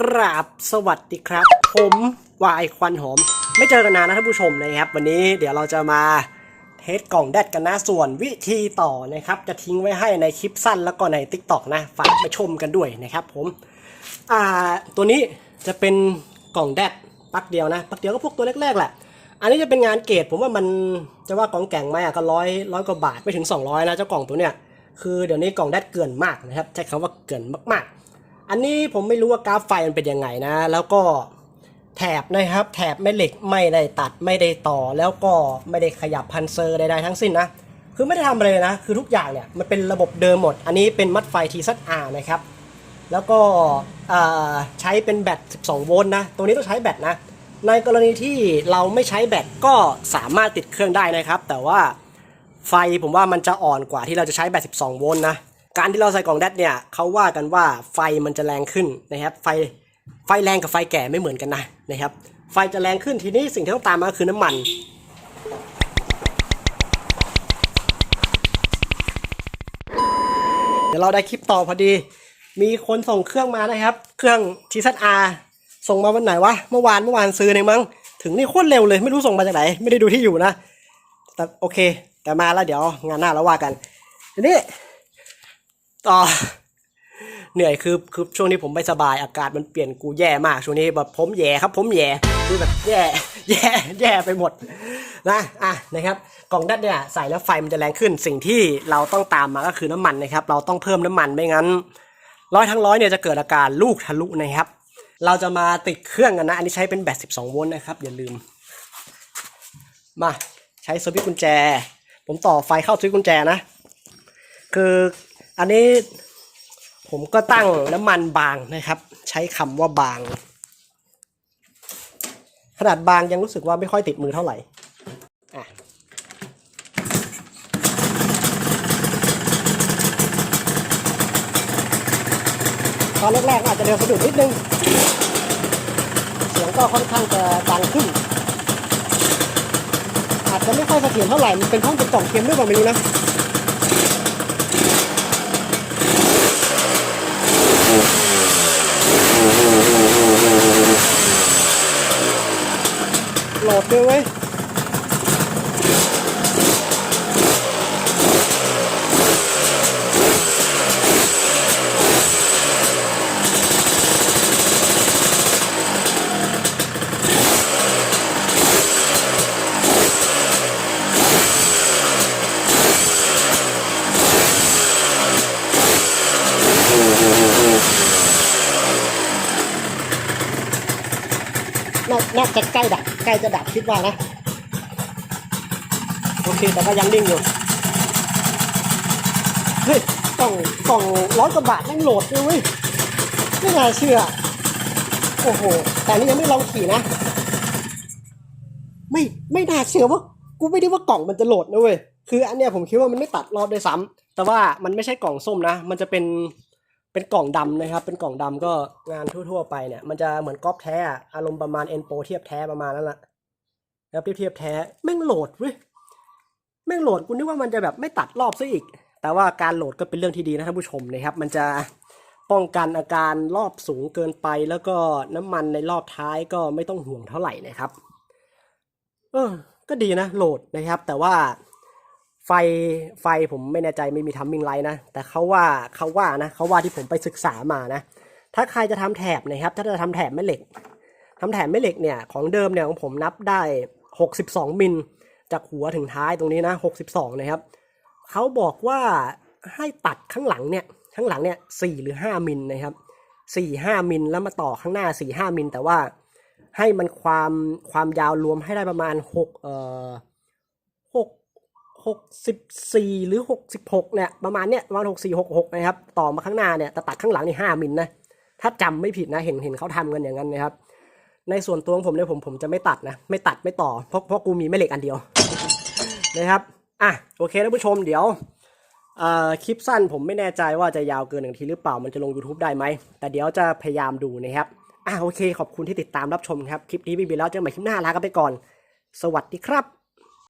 กราบสวัสดีครับ ผมวายควันหอม ไม่เจอกันนานนะท่านผู้ชมนะครับ วันนี้เดี๋ยวเราจะมาเทสกล่องแดดกันนะส่วนวิธีต่อนะครับ จะทิ้งไว้ให้ในคลิปสั้นแล้วก็ใน t ิ k t o k นะฝากไปชมกันด้วยนะครับผมอ่าตัวนี้จะเป็นกล่องแดดปักเดียวนะ ปักเดียวก็พวกตัวแรกๆแหละอันนี้จะเป็นงานเกรดผมว่ามันจะว่ากล่องแก่งไหมอะก็ร้อยร้อยกว่าบาทไม่ถึง 200นะเจ้ากล่องตัวเนี้ยคือเดี๋ยวนี้กล่องแดดเกินมากนะครับใช้คำว่าเกินมากๆ อันนี้ผมไม่รู้ว่ากราฟไฟมันเป็นยังไงนะ แล้วก็แถบนะครับ แถบแม่เหล็กไม่ได้ตัดไม่ได้ต่อ แล้วก็ไม่ได้ขยับพันเซอร์ใดๆทั้งสิ้นนะ คือไม่ได้ทำอะไรเลยนะ คือทุกอย่างเนี่ยมันเป็นระบบเดิมหมด อันนี้เป็นมัดไฟ TZR นะครับ แล้วก็ใช้เป็นแบต 12 โวลต์นะตรงนี้ต้องใช้แบตนะ ในกรณีที่เราไม่ใช้แบตก็สามารถติดเครื่องได้นะครับ แต่ว่าไฟผมว่ามันจะอ่อนกว่าที่เราจะใช้แบต 12 โวลต์นะ การที่เราใส่กล่องแดดเนี่ยเขาว่ากันว่าไฟมันจะแรงขึ้นนะครับ ไฟไฟแรงกับไฟแก่ไม่เหมือนกันนะนะครับ ไฟจะแรงขึ้นทีนี้สิ่งที่ต้องตามมาคือน้ำมัน เดี๋ยวเราได้คลิปต่อพอดี มีคนส่งเครื่องมานะครับ เครื่อง TZR ส่งมาวันไหนวะเมื่อวานเมื่อวานซื้อเองมั้งถึงนี่โคตรเร็วเลยไม่รู้ส่งมาจากไหน ไม่ได้ดูที่อยู่นะ แต่โอเค แต่มาแล้วเดี๋ยวงานหน้าแล้วว่ากันทีนี้ ต่อเหนื่อยคือคือช่วงนี้ผมไม่สบายอากาศมันเปลี่ยนกูแย่มากช่วงนี้แบบผมแย่ครับผมแย่คือแบบแย่แย่แย่ไปหมดนะอะนะครับกล่องดัดเนี่ยใส่แล้วไฟมันจะแรงขึ้นสิ่งที่เราต้องตามมาก็คือน้ำมันนะครับ เราต้องเพิ่มน้ำมันไม่งั้น ร้อยทั้งร้อยเนี่ยจะเกิดอาการลูกทะลุนะครับ เราจะมาติดเครื่องกันนะ อันนี้ใช้เป็นแบต 12 โวลต์นะครับ อย่าลืม มาใช้สวิตช์กุญแจ ผมต่อไฟเข้าสวิตช์กุญแจนะ คือ อันนี้ผมก็ตั้งน้ำมันบางนะครับ ใช้คำว่าบาง ขนาดบางยังรู้สึกว่าไม่ค่อยติดมือเท่าไหร่อะตอนแรกๆอาจจะเดินสะดุดนิดนึง เสียงก็ค่อนข้างจะดังขึ้น อาจจะไม่ค่อยเสถียรเท่าไหร่ มันเป็นห้องเป็นกล่องเค็มด้วยเปล่าไม่รู้นะ โหลดด้วย จะใกล้ดับใกล้จะดับคิดว่านะ โอเค แต่ก็ยังนิ่งอยู่ เฮ้ยกล่องกล่องร้อยกว่าบาทแม่งโหลดเลยเว้ยไม่น่าเชื่อ โอ้โห แต่นี่ยังไม่ลองขี่นะ ไม่ไม่น่าเชื่อว่ากูไม่ได้ว่ากล่องมันจะโหลดนะเว้ย คืออันเนี้ยผมคิดว่ามันไม่ตัดรอบด้วยซ้ำแต่ว่ามันไม่ใช่กล่องส้มนะ มันจะเป็น เป็นกล่องดำนะครับ เป็นกล่องดำก็งานทั่ว ๆ ไปเนี่ย มันจะเหมือนก๊อปแท้อะอารมณ์ประมาณเอ็นโปเทียบแท้ประมาณนั้นแหละแล้วเทียบแท้แม่งโหลดเว้ยแม่งโหลดกูนึกว่ามันจะแบบไม่ตัดรอบซะอีก แต่ว่าการโหลดก็เป็นเรื่องที่ดีนะท่านผู้ชมนะครับ มันจะป้องกันอาการรอบสูงเกินไป แล้วก็น้ำมันในรอบท้ายก็ไม่ต้องห่วงเท่าไหร่นะครับ เออก็ดีนะโหลดนะครับ แต่ว่า ไฟไฟผมไม่แน่ใจไม่มีทัมมิ่งไลท์นะ แต่เขาว่าเขาว่านะเขาว่าที่ผมไปศึกษามานะ ถ้าใครจะทำแถบนะครับ ถ้าจะทำแถบแม่เหล็กทำแถบแม่เหล็กเนี่ยของเดิมเนี่ยของผมนับได้ 62มิลจากหัวถึงท้ายตรงนี้นะ 62 นะครับเขาบอกว่าให้ตัดข้างหลังเนี่ยข้างหลังเนี่ย4หรือ5มิลนะครับ4 5มิลแล้วมาต่อข้างหน้า4 5มิลแต่ว่าให้มันความความยาวรวมให้ได้ประมาณ6เอ่อ 64 หรือ 66เนี่ยประมาณเนี้ยประมาณ64 66นะครับต่อมาข้างหน้าเนี่ยแต่ตัดข้างหลังนี่5มิลนะถ้าจำไม่ผิดนะเห็นเห็นเขาทำกันอย่างนั้นนะครับ ในส่วนตัวของผมเนี่ยผมผมจะไม่ตัดนะไม่ตัดไม่ต่อเพราะเพราะกูมีแม่เหล็กอันเดียวนะครับอะโอเคท่านผู้ชมเดี๋ยวเอ่อคลิปสั้นผมไม่แน่ใจว่าจะยาวเกินหนึ่งทีหรือเปล่ามันจะลง YouTube ได้ไหม แต่เดี๋ยวจะพยายามดูนะครับ อะโอเค ขอบคุณที่ติดตามรับชมครับ คลิปนี้ไม่มีแล้วเจอกันใหม่คลิปหน้าลากันไปก่อน สวัสดีครับ